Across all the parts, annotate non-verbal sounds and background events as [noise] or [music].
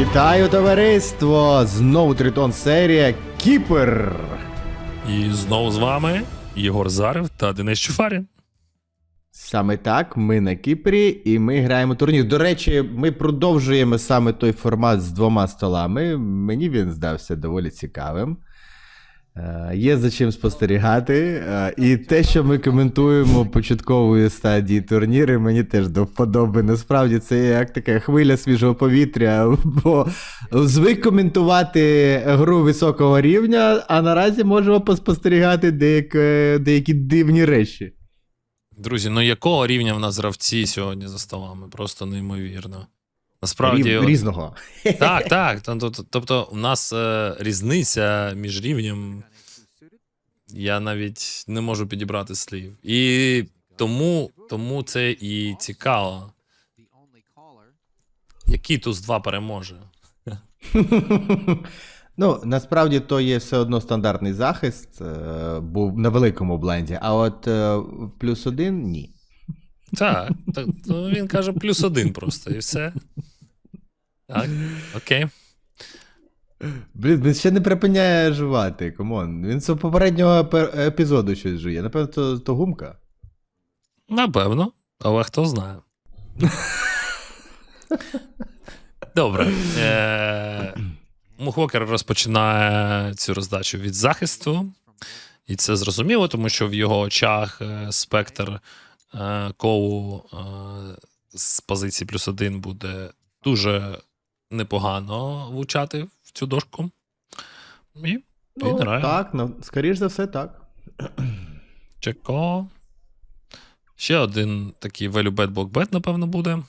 Вітаю, товариство! Знову Тритон серія Кіпер. І знову з вами Єгор Зарев та Денис Чуфарін. Саме так, ми на Кіпрі і ми граємо турнір. До речі, ми продовжуємо саме той формат з двома столами. Мені він здався доволі цікавим. Е, Є за чим спостерігати. Е, І те, що ми коментуємо початкової стадії турніри, мені теж до вподоби. Насправді це як така хвиля свіжого повітря. Бо звик коментувати гру високого рівня, а наразі можемо поспостерігати деякі, деякі дивні речі. Друзі, ну якого рівня в нас гравці сьогодні за столами? Просто неймовірно. Насправді, Рів- різного. так, так. то- то- то- Тобто, у нас е, різниця між рівнем. Я навіть не можу підібрати слів. І тому, тому це і цікаво. Який туз 2 переможе? [laughs] Ну, насправді то є все одно стандартний захист, е, був на великому бленді, а от е, в плюс один ні. Так, так ну, він каже плюс один просто, і все. Так, окей. Блін, він ще не припиняє жувати, комон. Він з попереднього епізоду щось жує. Напевно, то, то гумка. Напевно, але хто знає. Добре. Е- Мухокер розпочинає цю роздачу від захисту, і це зрозуміло, тому що в його очах е, спектр е, колу е, з позиції плюс один буде дуже непогано влучати в цю дошку. І Ну, так, ну, скоріш за все, так. Чеко. Ще один такий value bet block bet, напевно, буде.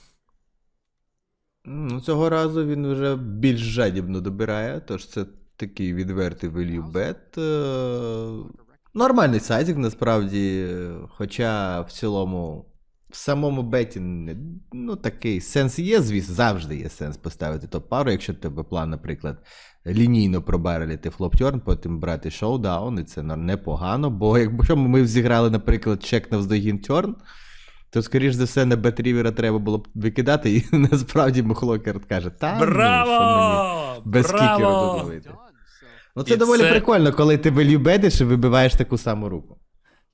Ну, цього разу він вже більш жадібно добирає, тож це такий відвертий value bet. Е, Нормальний сайзик, насправді, хоча в цілому. В самому беті ну, такий сенс є, звісно, завжди є сенс поставити топ-пару, якщо тебе план, наприклад, лінійно пробарелити флоп-тьорн, потім брати шоудаун, і це непогано, бо якщо ми зіграли, наприклад, чек на вздогін тьорн, то, скоріш за все, на бетрівера треба було б викидати, і [laughs] насправді Мухлокер каже, та ну, що мені без кікеру Браво! додавити. Ну це І доволі це- прикольно, коли ти велюбедиш і вибиваєш таку саму руку.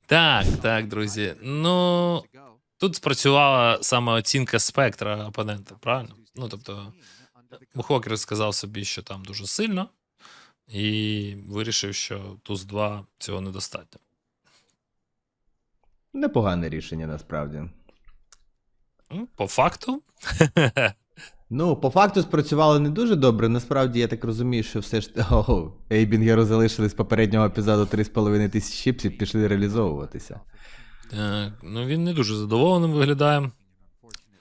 Так, так, друзі. Ну, тут спрацювала саме оцінка спектра опонента, правильно? Ну, тобто, Мухокер сказав собі, що там дуже сильно, і вирішив, що туз 2 цього недостатньо. Непогане рішення насправді. Ну, По факту. [laughs] Ну, по факту спрацювало не дуже добре. Насправді, я так розумію, що все ж О, Ейбінгеру залишили з попереднього епізоду 3,5 тисячі чіпсів, пішли реалізовуватися. Так, ну він не дуже задоволеним виглядає.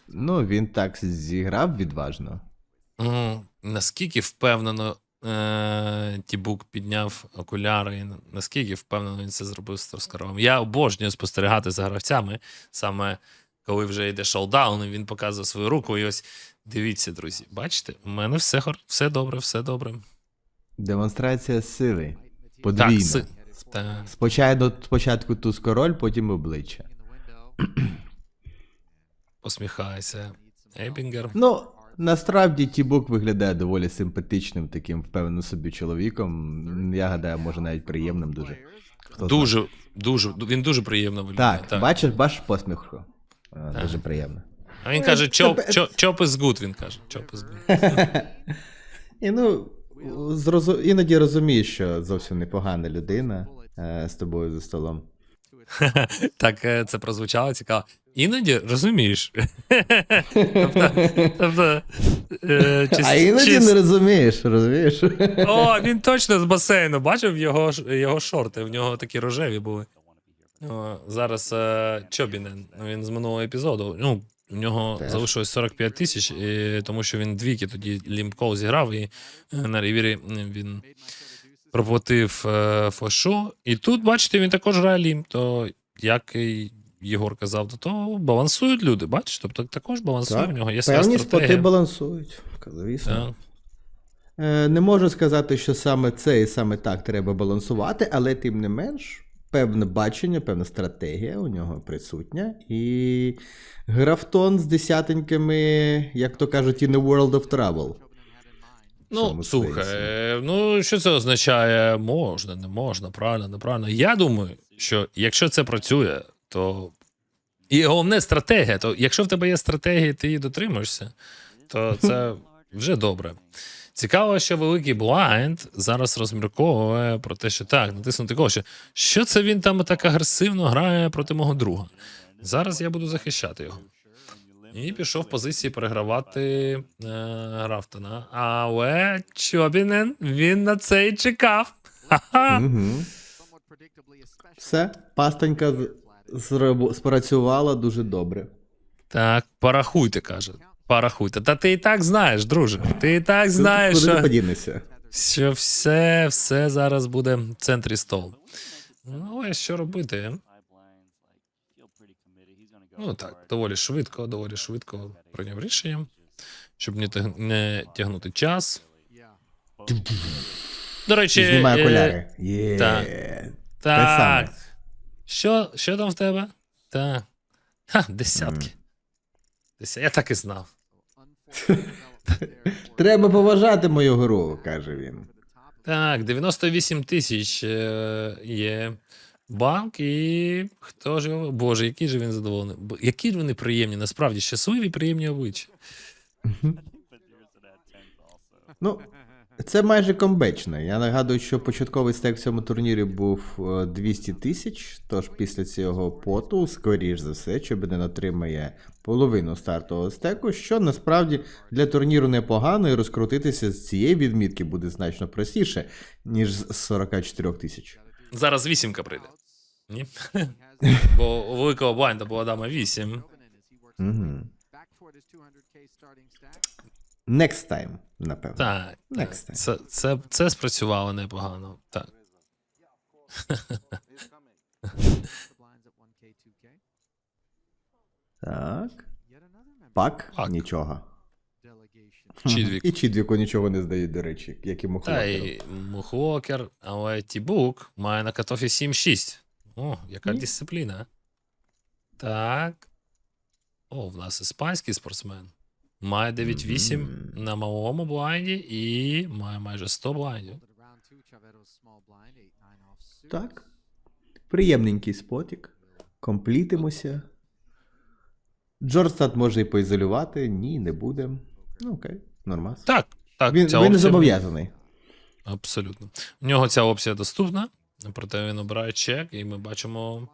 Ну, він так зіграв відважно. Ну, наскільки впевнено е, Тібук підняв окуляри, і наскільки впевнено він це зробив з Тоскаровим. Я обожнюю спостерігати за гравцями, саме коли вже йде шоудаун, і він показує свою руку. І ось дивіться, друзі, бачите, у мене все, все добре, все добре. Демонстрація сили. Подвійна. си- та, Спочатку, спочатку туз король, потім обличчя. посміхається. Ейбінгер. Ну, насправді Тібук виглядає доволі симпатичним, таким впевненим собі чоловіком. Я гадаю, може навіть приємним дуже. Хто знає. Дуже, дуже, він дуже приємно виглядає. Так, бачиш, бачиш посмішку. А, Дуже приємно. А він Е, каже, це- чоп, чоп, чоп is good, він каже. Чоп is good. [laughs] І ну, зрозу... іноді розумієш, що зовсім непогана людина е, з тобою за столом. [laughs] Так, е, це прозвучало цікаво. Іноді розумієш. [laughs] тобто, тобто, е, чи, А іноді чи- не розумієш, розумієш? О, [laughs] він точно з басейну. Бачив його, ш- його шорти, в нього такі рожеві були. О, зараз е, Чобінен, він з минулого епізоду. Ну, у нього Теж. залишилось 45 тисяч, тому що він двійки тоді лімкол зіграв, і е, на рівірі він проплатив е. І тут, бачите, він також грає лім. То як і Єгор казав, то, то балансують люди, бачиш? Тобто також балансує, Так, в нього є своя Певні споти балансують, звісно. Так. Е, Не можу сказати, що саме це і саме так треба балансувати, але тим не менш, певне бачення, певна стратегія у нього присутня. І графтон з десятеньками, як то кажуть, in a world of trouble. Ну, слухай, ну що це означає? Можна, не можна, правильно, неправильно. Я думаю, що якщо це працює, то. І головне стратегія. То якщо в тебе є стратегія, ти її дотримуєшся, то це вже добре. Цікаво, що великий блайнд зараз розмірковує про те, що так, натиснути кого, що, що це він там так агресивно грає проти мого друга. Зараз я буду захищати його. І пішов в позиції перегравати е, Рафтона. Але Чобінен він на це і чекав. Ха-ха. Угу. Все, пастонька з- зроб- спрацювала дуже добре. Так, порахуйте, каже. Порахуйте. Та ти і так знаєш, друже. Ти і так знаєш, Куди що, подінешся? що все, все зараз буде в центрі столу. Ну, але що робити? Ну так, доволі швидко, доволі швидко прийняв рішення, щоб не, тяг- не тягнути час. До речі, Знімай е, окуляри. Так. Те Так. Що, що там в тебе? Так. Ха, десятки. Деся- Я так і знав. [laughs] Треба поважати мою гру, каже він. Так, 98 тисяч е, є банк, і хто ж його. Боже, який же він задоволений. Бо- Які ж вони приємні, насправді щасливі, приємні обличчя. Ну, це майже комбечно. Я нагадую, що початковий стек в цьому турнірі був е, 200 тисяч. Тож після цього поту, скоріш за все, Чобінен отримає половину стартового стеку, що насправді для турніру непогано, і розкрутитися з цієї відмітки буде значно простіше, ніж з 44 тисяч. Зараз вісімка прийде. Ні? [laughs] Бо у великого блайнда була дама 8. Угу. Next time, напевно. Так. Next time. Це, це, це спрацювало непогано. Так. [laughs] Так. Пак? Пак. Нічого. Чідвік. [laughs] І Чідвіку нічого не здають, до речі, як і Та і Мухлокер, але Тібук має на катофі 7-6. О, яка Ні. дисципліна. Так. О, в нас іспанський спортсмен. Має 9-8 Мгм. на малому блайнді і має майже 100 блайндів. Так. Приємненький спотік. Комплітимося. Джорстат може і поізолювати. Ні, не буде. Ну, окей, нормас. Так, так. Він, ця він не опція- зобов'язаний. Абсолютно. У нього ця опція доступна, проте він обирає чек, і ми бачимо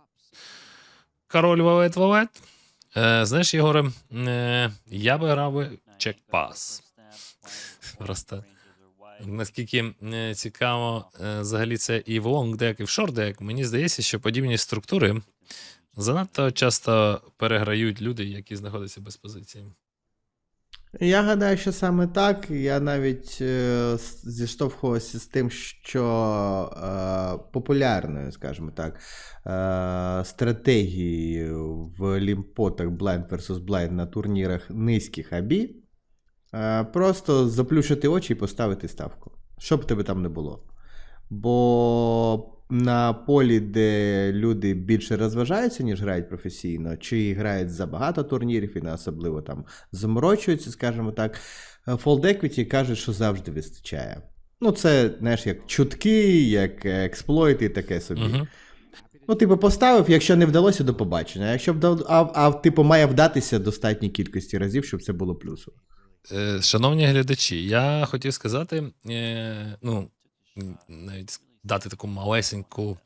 король валет валет. Е, знаєш, Єгоре, е, я би грав би чек пас. Просто наскільки е, цікаво, взагалі це і в лонгдек, і в шордек. мені здається, що подібні структури занадто часто переграють люди, які знаходяться без позиції. Я гадаю, що саме так. Я навіть е, зіштовхувався з тим, що е, популярною, скажімо так, е, стратегією в лімпотах Blind vs. Blind на турнірах низьких абі. Е, просто заплющити очі і поставити ставку. Що б тебе там не було. Бо на полі, де люди більше розважаються, ніж грають професійно, чи грають забагато турнірів, і не особливо там заморочуються, скажімо так, е, Fold Equity кажуть, що завжди вистачає. Ну, це, знаєш, як чутки, як експлойти і таке собі. Угу. Ну, типу, поставив, якщо не вдалося, до побачення. А якщо вдав... а, а, типу, має вдатися достатній кількості разів, щоб це було плюсом. Е, Шановні глядачі, я хотів сказати, е, ну, навіть дати таку малесеньку,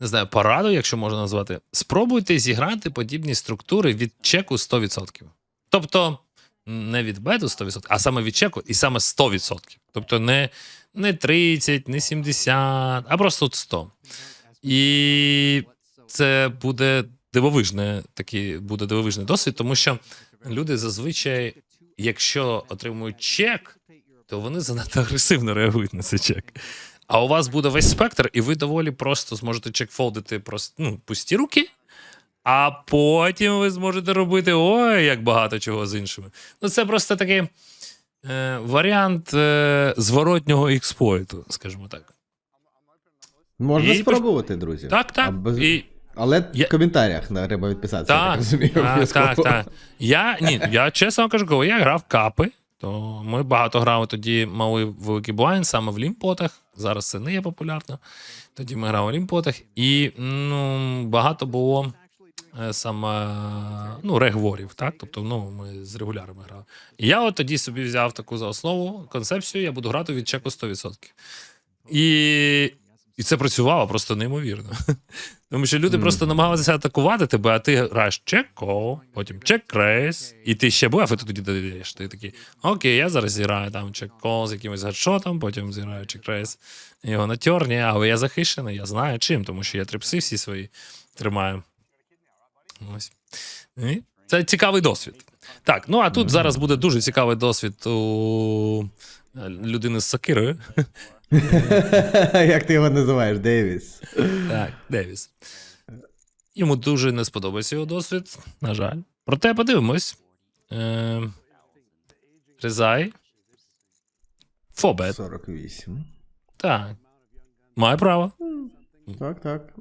не знаю, пораду, якщо можна назвати. Спробуйте зіграти подібні структури від чеку 100%. Тобто, не від бету 100%, а саме від чеку і саме 100%. Тобто не, не 30, не 70, а просто от 100. І це буде дивовижне, такий буде дивовижний досвід, тому що люди зазвичай, якщо отримують чек, то вони занадто агресивно реагують на цей чек. А у вас буде весь спектр, і ви доволі просто зможете чекфолдити просто ну, пусті руки, а потім ви зможете робити ой, як багато чого з іншими. Ну, це просто такий е, варіант е, зворотнього експлойту, скажімо так. Можна І- спробувати, друзі. Так, так. А І Але Я- в коментарях треба відписатися. я Так, розумію, так, так, так. Я, ні, я чесно вам кажу, коли я грав капи, То ми багато грали тоді, мали великий блайн саме в лімпотах. Зараз це не є популярно. Тоді ми грали в лімпотах, і ну, багато було е, саме ну, регворів, так? Тобто, ну, ми з регулярами грали. І я от тоді собі взяв таку за основу концепцію, я буду грати від чеку 100%. І, і це працювало просто неймовірно. [laughs] Тому що люди Мгм. просто намагалися атакувати тебе, а ти граєш чек-кол, потім чек-рейс, і ти ще був, і ти тоді додаєш. Ти такий, окей, я зараз зіграю там чек-кол з якимось гадшотом, потім зіграю чек-рейс. Його на тьорні, але я захищений, я знаю чим, тому що я трипси всі свої тримаю. Ось. І це цікавий досвід. Так, ну а тут зараз буде дуже цікавий досвід у е, людини з сокирою. [laughs] Як ти його називаєш, Дейвіс? Так, Девіс. Йому дуже не сподобається його досвід, на жаль. Проте подивимось. Е, Резай. Фобет. 48. Так. Має право. Так, так.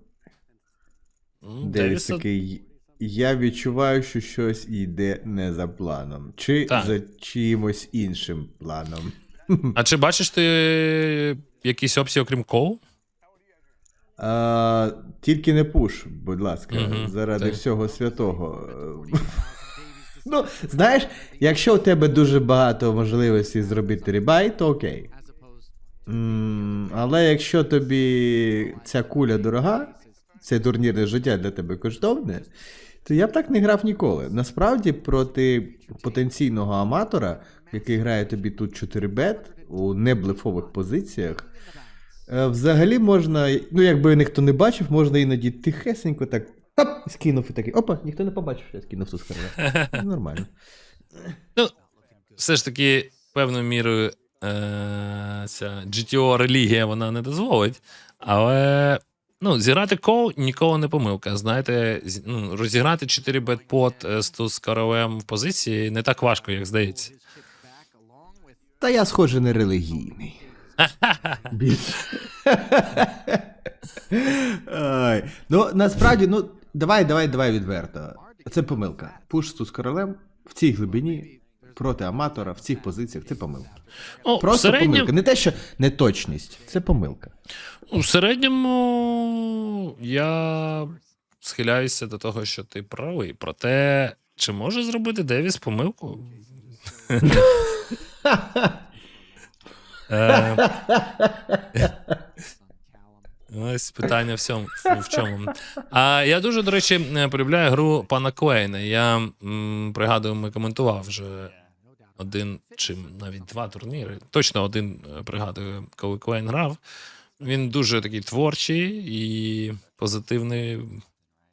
Девіс такий. Я відчуваю, що щось йде не за планом. Чи Так. за чимось іншим планом. [laughs] А чи бачиш ти якісь опції, окрім кол? А, тільки не пуш, будь ласка, Мгм, заради так. всього святого. [laughs] ну, знаєш, якщо у тебе дуже багато можливостей зробити рібай, то окей. М, але якщо тобі ця куля дорога, це турнірне життя для тебе коштовне, то я б так не грав ніколи. Насправді, проти потенційного аматора, який грає тобі тут 4 бет у неблефових позиціях, е, взагалі можна, ну якби ніхто не бачив, можна іноді тихесенько так оп, скинув і такий. Опа, ніхто не побачив, що я скинув ту скарбу. [laughs] Нормально. Ну, все ж таки, певною мірою, е- ця GTO релігія вона не дозволить. Але ну, зіграти кол ніколи не помилка. Знаєте, ну, розіграти 4 бетпот е, з королем в позиції не так важко, як здається. Та я, схоже, не релігійний. [laughs] Ай. Ну, насправді, ну, давай, давай, давай відверто. Це помилка. Пуш з королем в цій глибині проти аматора в цих позиціях це помилка. Ну, в, Просто середньому, помилка. Не те, що неточність, це помилка. у середньому я схиляюся до того, що ти правий. Проте, чи може зробити Девіс помилку? Е, Ось питання в цьому. В чому. А я дуже, до речі, полюбляю гру пана Клейна. Я м, пригадую, ми коментував вже один чи навіть два турніри. Точно один е, пригадую, коли Клейн грав. Він дуже такий творчий і позитивний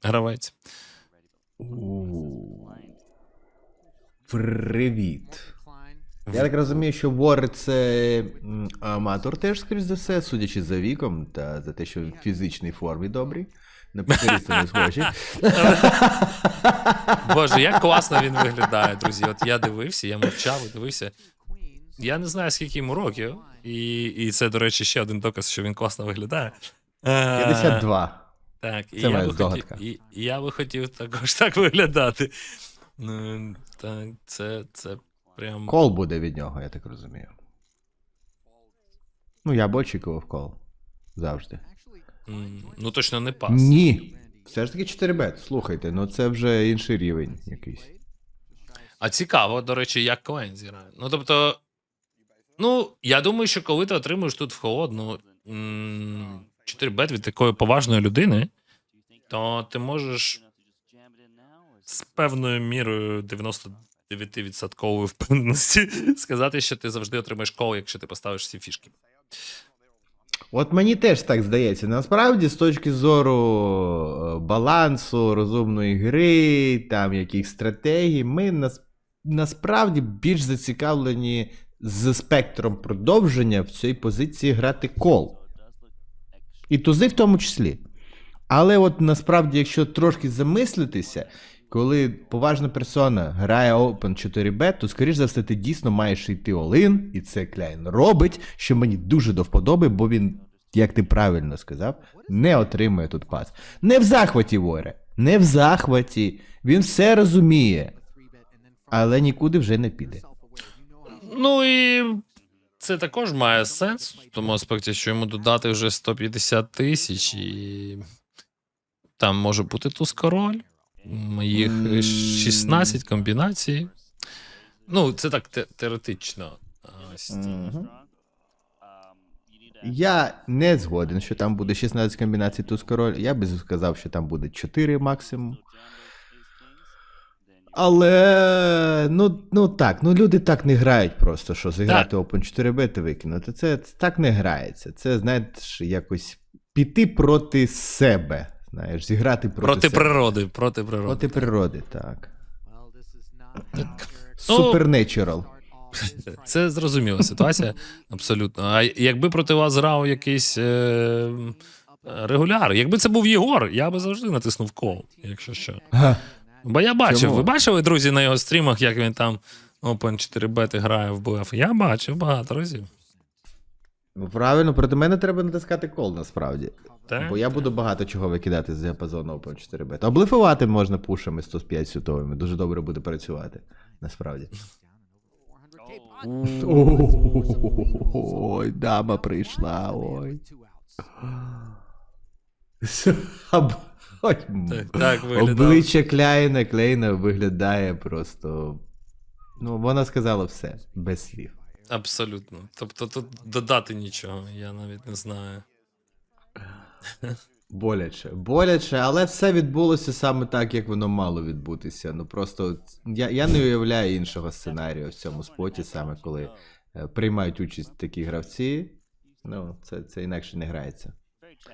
гравець. Привіт. Я так розумію, що Вор це аматор теж, скоріш за все, судячи за віком та за те, що в фізичній формі добрий. Не схожі. [laughs] Боже, як класно він виглядає, друзі. От я дивився, я мовчав і дивився. Я не знаю, скільки йому років, і, і це, до речі, ще один доказ, що він класно виглядає. Е, 52. Так, і Це я, моя би хотів, і, і я би хотів також [laughs] так виглядати. Ну, так, це, це прям. Кол буде від нього, я так розумію. Ну, я б очікував кол. Завжди. М, Ну, точно не пас. Ні. Все ж таки 4 бет. Слухайте, ну це вже інший рівень якийсь. А цікаво, до речі, як Клайн зіграє. Ну, тобто, ну, я думаю, що коли ти отримуєш тут в холодну 4 бет від такої поважної людини, то ти можеш з певною мірою 99% впевненості [laughs] сказати, що ти завжди отримаєш кол, якщо ти поставиш всі фішки. От мені теж так здається. Насправді, з точки зору е, балансу, розумної гри, там яких стратегій, ми нас, насправді більш зацікавлені з спектром продовження в цій позиції грати кол. І тузи в тому числі. Але от насправді, якщо трошки замислитися, коли поважна персона грає Open 4 b то, скоріш за все, ти дійсно маєш йти all-in, і це Кляйн робить, що мені дуже до вподоби, бо він, як ти правильно сказав, не отримує тут пас. Не в захваті, Воре, не в захваті. Він все розуміє, але нікуди вже не піде. Ну і це також має сенс в тому аспекті, що йому додати вже 150 тисяч, і там може бути туз король. М, Їх М. 16 комбінацій. Ну, це так те- теоретично. Ось. Я не згоден, що там буде 16 комбінацій туз король. Я би сказав, що там буде 4 максимум. Але ну, ну так, ну люди так не грають просто, що зіграти Open 4 бети викинути. Це, це так не грається. Це, знаєш, якось піти проти себе. Знаєш, зіграти проти, Проти себе. природи, проти природи. Проти природи, так. Ну, Supernatural. [laughs] Це зрозуміла ситуація, абсолютно. А якби проти вас грав якийсь е, регуляр, якби це був Єгор, я би завжди натиснув кол, якщо що. Бо я бачив, Чому? ви бачили, друзі, на його стрімах, як він там Open 4 бети грає в БФ? Я бачив багато разів. Ну, правильно, проти мене треба натискати кол насправді. Так? Бо я буду багато чого викидати з діапазону Open 4 бет. Облифувати можна пушами 105 світовими. Дуже добре буде працювати. Насправді. Ой, дама прийшла. Ой. Ой, Так, так виглядав. Обличчя Кляйна Клейна виглядає просто. Ну, вона сказала все, без слів. Абсолютно. Тобто тут додати нічого, я навіть не знаю. Боляче, боляче, але все відбулося саме так, як воно мало відбутися. Ну просто я, я не уявляю іншого сценарію в цьому споті, саме коли е, приймають участь такі гравці. Ну, це, це інакше не грається.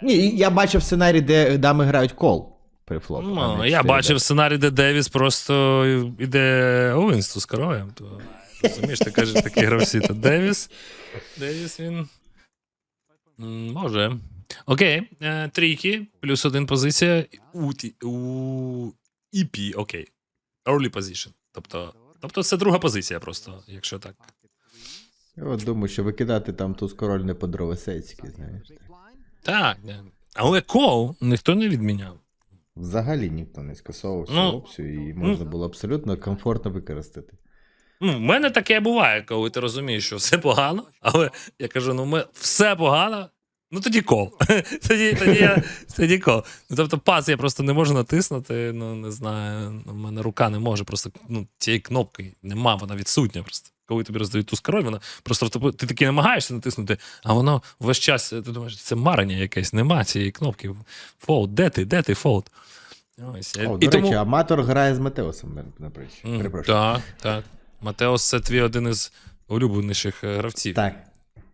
Ні, я бачив сценарій, де дами грають кол при флопу. Ну, я бачив сценарій, де Девіс просто іде Оуінсту з королем. То, розумієш, ти кажеш такі гравці, то Девіс. Девіс він. Може. Окей, е, трійки, плюс один позиція у, у EP, окей. Early position. Тобто, тобто це друга позиція просто, якщо так. Я от думаю, що викидати там туз король не по-дровосецьки, знаєш. Так, але кол ніхто не відміняв. Взагалі ніхто не скасовував цю Ну, опцію, і можна було абсолютно комфортно використати. Ну, в мене таке буває, коли ти розумієш, що все погано, але я кажу: ну ми все погано. Ну тоді кол. [laughs] тоді, тоді, я, тоді кол. Ну, тобто пас я просто не можу натиснути. Ну не знаю. У мене рука не може. Просто ну, цієї кнопки нема, вона відсутня. Просто коли тобі роздають ту король, вона просто ти таки намагаєшся натиснути, а воно весь час ти думаєш, це марення якесь, нема цієї кнопки. Фолд, де ти? Де ти фолд? Ось. О, І до тому- речі, аматор грає з Матеосом, наприклад. Перепрошую. Так, так. Матеос це твій один із улюбленіших е, гравців. Так.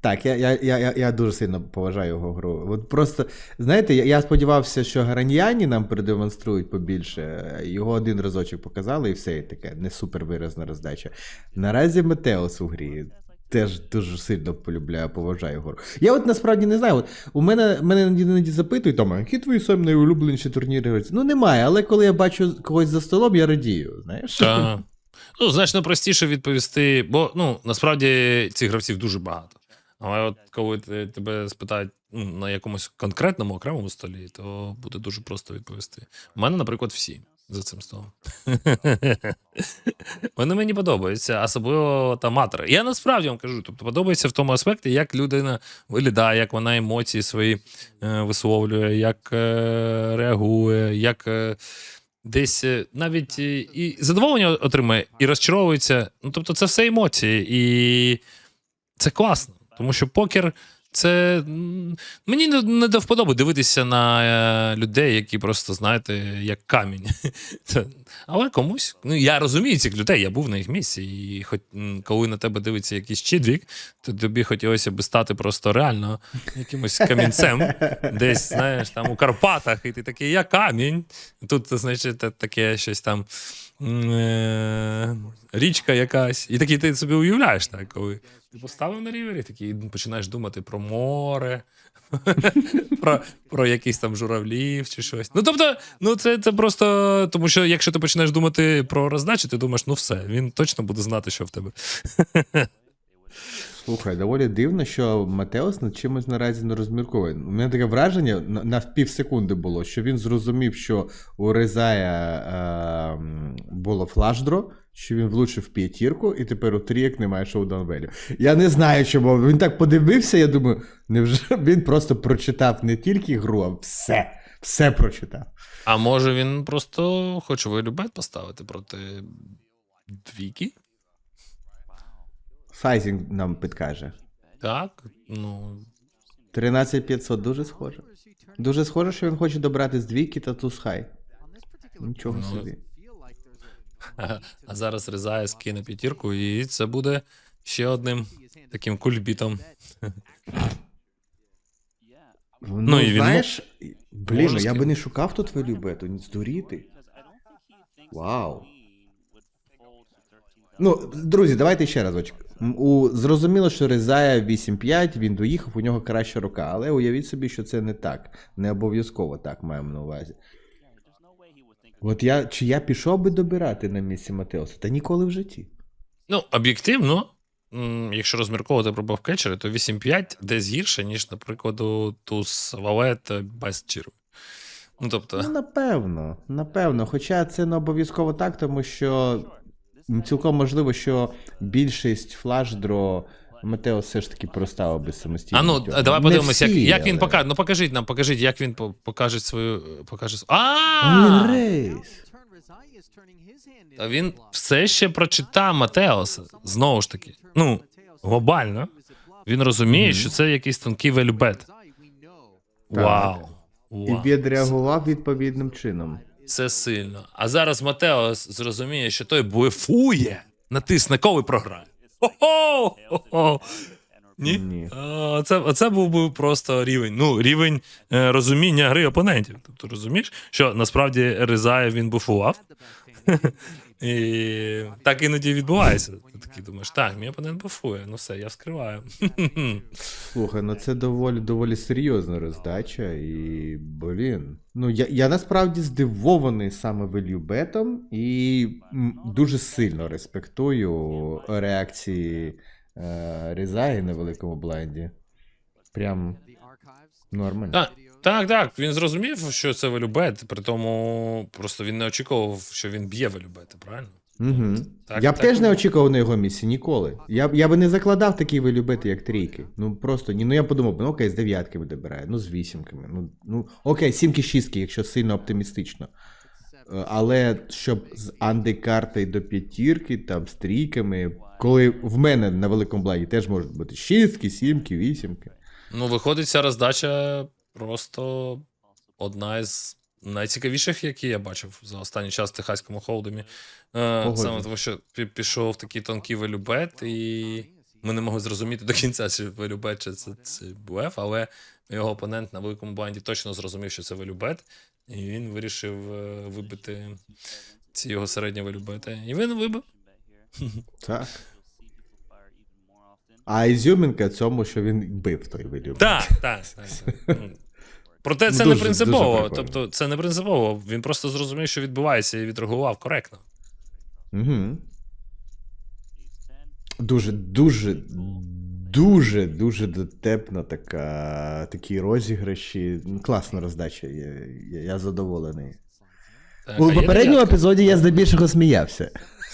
Так, я, я, я, я, дуже сильно поважаю його гру. От просто, знаєте, я, я сподівався, що Граньяні нам продемонструють побільше. Його один разочок показали, і все і таке, не супер виразна роздача. Наразі Метеос у грі. Теж дуже сильно полюбляю, поважаю його. гру. Я от насправді не знаю. От у мене мене іноді- запитують, там, які твої самі найулюбленіші турніри? Ну немає, але коли я бачу когось за столом, я радію. Знаєш? Ну, значно простіше відповісти, бо ну, насправді цих гравців дуже багато. Але от коли тебе спитають ну, на якомусь конкретному окремому столі, то буде дуже просто відповісти. У мене, наприклад, всі за цим столом. [laughs] Вони мені подобаються, особливо та матери. Я насправді вам кажу, тобто подобається в тому аспекті, як людина виглядає, як вона емоції свої е, висловлює, як е, реагує, як. Е, Десь е, навіть е, і задоволення отримує, і розчаровується. Ну, тобто, це все емоції, і це класно. Тому що покер це мені не, до вподоби дивитися на е, людей, які просто, знаєте, як камінь. [laughs] Але комусь. Ну, я розумію цих людей, я був на їх місці. І хоч коли на тебе дивиться якийсь чідвік, то тобі хотілося б стати просто реально якимось камінцем, [laughs] десь, знаєш, там у Карпатах, і ти такий, я камінь. Тут, значить, таке щось там. Е, Річка якась. І такий ти собі уявляєш, так, коли ти поставив на рівері, такий починаєш думати про море, [laughs] про, про якісь там журавлів чи щось. Ну, тобто, ну це, це просто тому, що якщо ти починаєш думати про роздачу, ти думаєш, ну все, він точно буде знати, що в тебе. [laughs] Слухай, доволі дивно, що Матеос над чимось наразі не розмірковує. У мене таке враження на, на пів секунди було, що він зрозумів, що у Резая е, було флашдро, що він влучив п'ятірку, і тепер у трієк немає шоудаун велю. Я не знаю, чому. Він так подивився, я думаю, невже [laughs] він просто прочитав не тільки гру, а все. Все прочитав. А може він просто хоче вилюбет поставити проти двійки? Сайзінг нам підкаже. Так, ну. 13500 дуже схоже. Дуже схоже, що він хоче добрати з двійки та туз хай. Нічого Ну, собі. [laughs] А, зараз Резає скине п'ятірку, і це буде ще одним таким кульбітом. Ну, і він знаєш, блін, може ну я би скинути. не шукав тут велюбету, не здуріти. Вау. Ну, друзі, давайте ще разочок. У, зрозуміло, що Резая 8-5, він доїхав, у нього краща рука, але уявіть собі, що це не так. Не обов'язково так маємо на увазі. От я, чи я пішов би добирати на місці Матеоса? Та ніколи в житті. Ну, об'єктивно, якщо розмірковувати про бавкетчери, то 8-5 десь гірше, ніж, наприклад, у туз Валет без чіру. Ну, тобто, Ну, напевно, напевно. Хоча це не обов'язково так, тому що цілком можливо, що більшість флаш-дро Матео все ж таки проставив би самостійно. А ну, давай Не подивимось, як, як він покаже. Ну покажіть нам, покажіть, як він по- покаже свою. Покаже... А! рейс. Та він все ще прочитав Матеоса. Знову ж таки. Ну, глобально. Він розуміє, що це якийсь тонкий велюбет. Вау. І відреагував відповідним чином. Це сильно. А зараз Матео зрозуміє, що той блефує, натисне кол і програє. Хо-хо! Хо-хо! Ні? Ні. А, Оце, оце був би просто рівень. Ну, рівень е, розуміння гри опонентів. Тобто розумієш, що насправді Ризаєв він буфував. [laughs] І так іноді відбувається. Ти такий думаєш, так, мій опонент буфує, ну все, я вскриваю. [laughs] Слухай, ну це доволі доволі серйозна роздача, і блін. Ну я, я насправді здивований саме велюбетом і дуже сильно респектую реакції е, Різаї на великому блайнді. Прям нормально. Так, так, так. Він зрозумів, що це велюбет, при тому просто він не очікував, що він б'є велюбети, правильно? Угу. Так, я б так теж не очікував на його місці ніколи. Я, б- я би не закладав такі велюбети, як трійки. Ну просто ні. Ну я подумав, ну окей, з дев'ятками добираю, ну з вісімками. Ну, ну окей, сімки, шістки, якщо сильно оптимістично. Е, Але щоб з андекарти до п'ятірки, там з трійками, коли в мене на великому блайні теж можуть бути шістки, сімки, вісімки. Ну, виходить, ця роздача просто одна із найцікавіших, які я бачив за останній час в техаському холдемі. Е, саме тому, що пі- пішов такий тонкий велюбет, і ми не могли зрозуміти до кінця, чи велюбет, чи це, це блеф, але його опонент на великому блайнді точно зрозумів, що це велюбет, і він вирішив е, вибити ці його середні велюбети. І він вибив. Так. А ізюмінка цьому, що він бив той велюбет. Так, так, так. [laughs] Проте це Дуже- не принципово. Тобто, це не принципово. Він просто зрозумів, що відбувається, і відреагував коректно. Угу. Дуже, дуже, дуже, дуже дотепна така, такі розіграші. Ну, Класна роздача, я, я, задоволений. Так, У попередньому епізоді я здебільшого сміявся.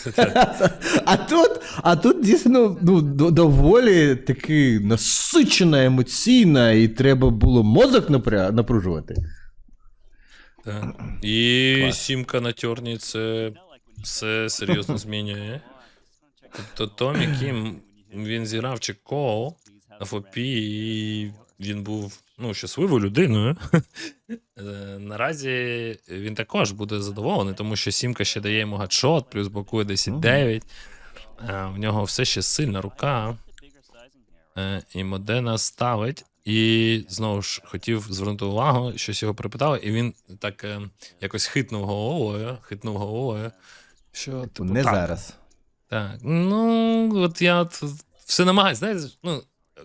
[laughs] А тут, а тут дійсно ну, доволі таки насичена, емоційна, і треба було мозок напружувати. Так. І Клас. сімка на тьорні це все серйозно [laughs] змінює. Тобто Том, яким він зіграв чекол на ФОПі, і він був ну, щасливою людиною. Е, Наразі він також буде задоволений, тому що сімка ще дає йому гадшот, плюс блокує 10-9. Е, В нього все ще сильна рука. Е, І Модена ставить. І знову ж хотів звернути увагу, щось його припитали, і він так е, якось хитнув головою, хитнув головою. Що, типу, Не так, зараз. Так. Ну, от я от все намагаюся, знаєш, ну,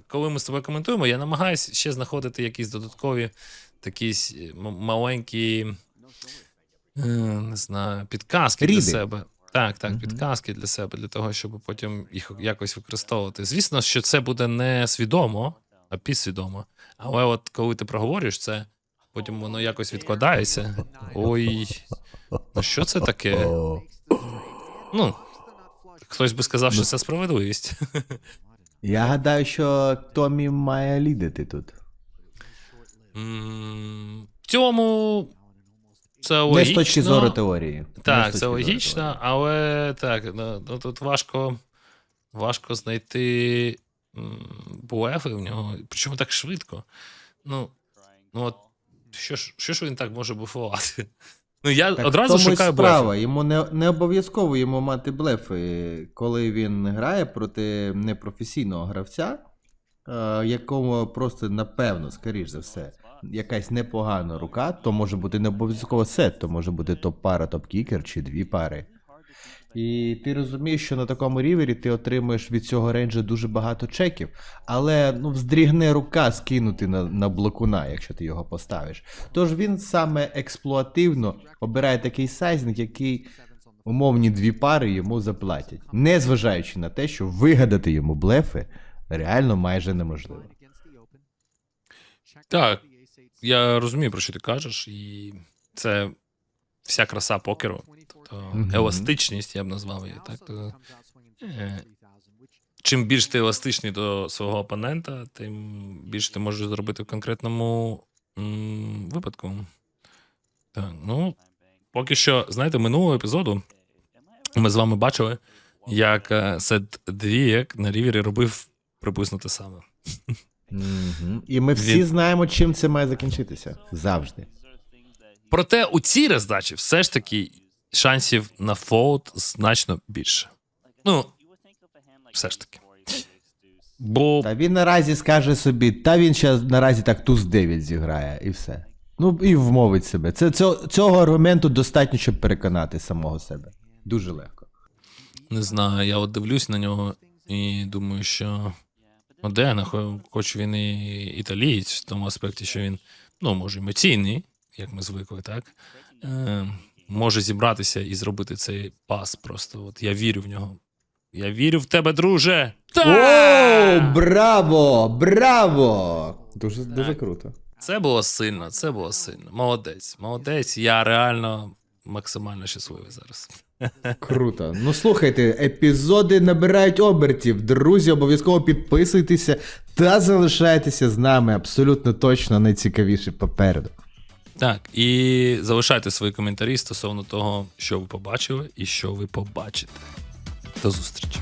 коли ми з тобою коментуємо, я намагаюся ще знаходити якісь додаткові такі маленькі, е, не знаю, підказки Ріди. для себе. Так, так, Мгм. підказки для себе, для того, щоб потім їх якось використовувати. Звісно, що це буде не свідомо, а підсвідомо. Але от коли ти проговорюєш це, потім воно якось відкладається. Ой, ну що це таке? Ну, Хтось би сказав, що це справедливість. [laughs] Я гадаю, що Томі має лідити тут. М, В цьому це Не логічно. з точки зору теорії. Не з Так, точки це зору логічно, теорії. але так, ну, ну, тут важко, важко знайти м, буефи в нього. Причому так швидко. Ну, ну от, що ж, що ж він так може буфувати? Ну, я Так, одразу тому шукаю справа. блефи. Йому не, не обов'язково йому мати блефи, коли він грає проти непрофесійного гравця, е, якому просто напевно, скоріш за все, якась непогана рука, то може бути не обов'язково сет, то може бути топ-пара, топ-кікер чи дві пари. І ти розумієш, що на такому рівері ти отримуєш від цього рейнджа дуже багато чеків, але ну, вздрігне рука скинути на, на блокуна, якщо ти його поставиш. Тож він саме експлуативно обирає такий сайзинг, який умовні дві пари йому заплатять, незважаючи на те, що вигадати йому блефи реально майже неможливо. Так, я розумію, про що ти кажеш, і це вся краса покеру. Тобто еластичність, я б назвав її. Так? То, е, чим більш ти еластичний до свого опонента, тим більше ти можеш зробити в конкретному м, випадку. Так, ну, поки що, знаєте, минулого епізоду ми з вами бачили, як е, Сет Двієк на рівері робив приблизно те саме. Мгм. І ми всі Він- знаємо, чим це має закінчитися. Завжди. Проте у цій роздачі все ж таки шансів на фолд значно більше. Ну, все ж таки. Бо Та він наразі скаже собі, та він ще наразі так туз 9 зіграє, і все. Ну і вмовить себе. Це, цього, цього аргументу достатньо, щоб переконати самого себе. Дуже легко. не знаю, я от дивлюсь на нього і думаю, що Одена, хо- хоч він і італієць, в тому аспекті, що він, ну, може, емоційний, як ми звикли, так? Е, може зібратися і зробити цей пас. Просто от я вірю в нього. Я вірю в тебе, друже. О, браво! Браво! Дуже, дуже круто. Це було сильно, це було сильно. Молодець, молодець. Я реально максимально щасливий зараз. Круто. Ну слухайте, епізоди набирають обертів. Друзі, обов'язково підписуйтеся та залишайтеся з нами абсолютно точно найцікавіше попереду. Так, і залишайте свої коментарі стосовно того, що ви побачили і що ви побачите. До зустрічі.